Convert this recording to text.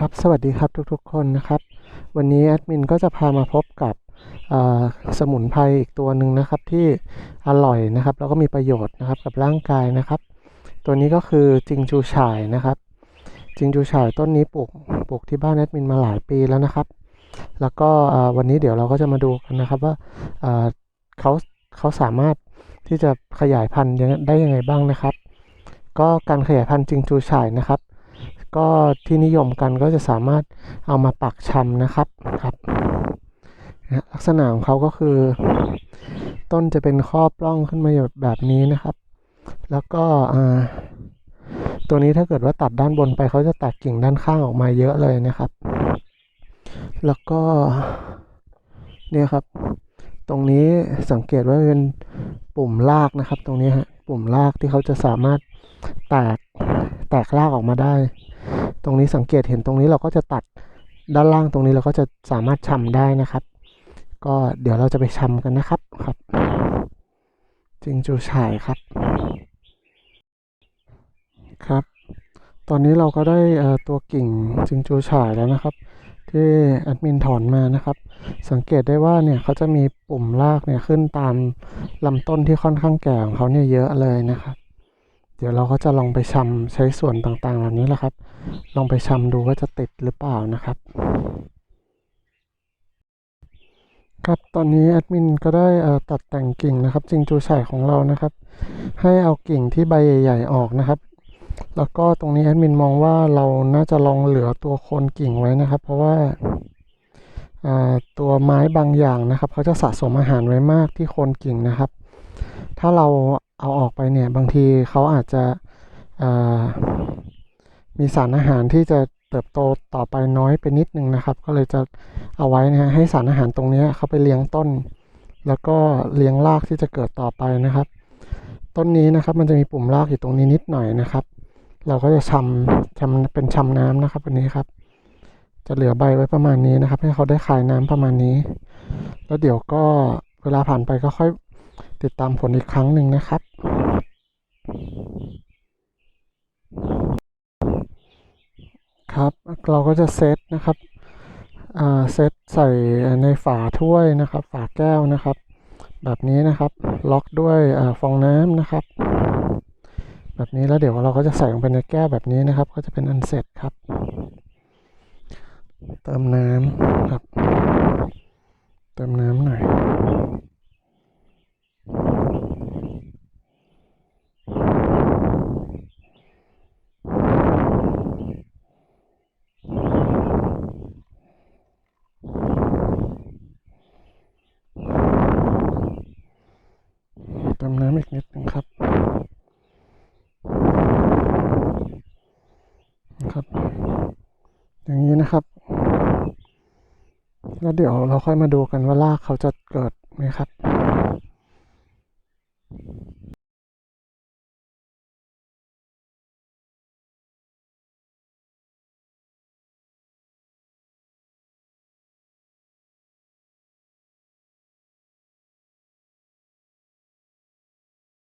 ครับสวัสดีครับทุกๆ คนนะครับ วันนี้แอดมินก็จะพามาพบกับสมุนไพรอีกตัวหนึ่งนะครับที่อร่อยนะครับ แล้วก็มีประโยชน์นะครับกับร่างกายนะครับ ตัวนี้ก็คือจิงจูฉ่ายนะครับ จิงจูฉ่ายต้นนี้ปลูกปลูกที่บ้านแอดมินมาหลายปีแล้วนะครับ แล้วก็วันนี้เดี๋ยวเราก็จะมาดูกันนะครับว่าเขาเขาสามารถที่จะขยายพันธุ์ได้ยังไงบ้างนะครับ ก็การขยายพันธุ์จิงจูฉ่ายนะครับ ก็ที่นิยมกันก็จะสามารถเอามาปักชำนะครับครับลักษณะของเขาก็คือ ต้นจะเป็นข้อปล้องขึ้นมาแบบนี้นะครับ แล้วก็ตัวนี้ถ้าเกิดว่าตัดด้านบนไปเขาจะตัดกิ่งด้านข้างออกมาเยอะเลยนะครับ แล้วก็เนี่ยครับ ตรงนี้สังเกตว่าเป็นปุ่มรากนะครับ ตรงนี้ฮะปุ่มรากที่เขาจะสามารถแตกแตกรากออกมาได้ ตรงนี้สังเกตเห็นตรงนี้เราก็จะตัดด้านล่างตรงนี้เราก็จะสามารถชำได้นะครับ ก็เดี๋ยวเราจะไปชำกันนะครับครับจิงจูฉายครับครับ ตอนนี้เราก็ได้ตัวกิ่งจิงจูฉายแล้วนะครับ ที่แอดมินถอนมานะครับ สังเกตได้ว่าเนี่ยเขาจะมีปุ่มรากเนี่ยขึ้นตามลำต้นที่ค่อนข้างแก่ของเขาเนี่ยเยอะเลยนะครับ เดี๋ยวเราก็จะลองไปชำใช้ส่วนต่างๆ เหล่านี้แหละครับ ลองไปชำดูว่าจะติดหรือเปล่านะครับ ครับตอนนี้แอดมินก็ได้ตัดแต่งกิ่งนะครับ จิงจูฉ่ายของเรานะครับ ให้เอากิ่งที่ใบใหญ่ๆออกนะครับ แล้วก็ตรงนี้แอดมินมองว่าเราน่าจะลองเหลือตัวโคนกิ่งไว้นะครับ เพราะว่าตัวไม้บางอย่างนะครับเขาจะสะสมอาหารไว้มากที่โคนกิ่งนะครับ ถ้าเรา เอาออกไปเนี่ยบางทีเขาอาจจะมีสารอาหารที่จะเติบโตต่อไปน้อยไปนิดนึงนะครับ ก็เลยจะเอาไว้นะฮะให้สารอาหารตรงนี้เขาไปเลี้ยงต้น แล้วก็เลี้ยงรากที่จะเกิดต่อไปนะครับ ต้นนี้นะครับมันจะมีปุ่มรากอยู่ตรงนี้นิดหน่อยนะครับ เราก็จะชำชำเป็นชำน้ำนะครับวันนี้ครับ จะเหลือใบไว้ประมาณนี้นะครับ ให้เขาได้คายน้ำประมาณนี้ แล้วเดี๋ยวก็เวลาผ่านไปก็ค่อย ติดตามผลอีกครั้งหนึ่งนะครับ ครับเราก็จะเซตนะครับเซตใส่ในฝาถ้วยนะครับ ฝาแก้วนะครับ แบบนี้นะครับ ล็อกด้วยอฟองน้ำนะครับ แบบนี้แล้วเดี๋ยวเราก็จะใส่ลงไปในแก้วแบบนี้นะครับ ก็จะเป็นอันเสร็จครับ เติมน้ำครับ เติมน้ำหน่อย เติมน้ำ อีกนิดนึงครับนะครับ อย่างนี้นะครับ แล้วเดี๋ยวเราค่อยมาดูกันว่าลากเขาจะเกิดไหมครับ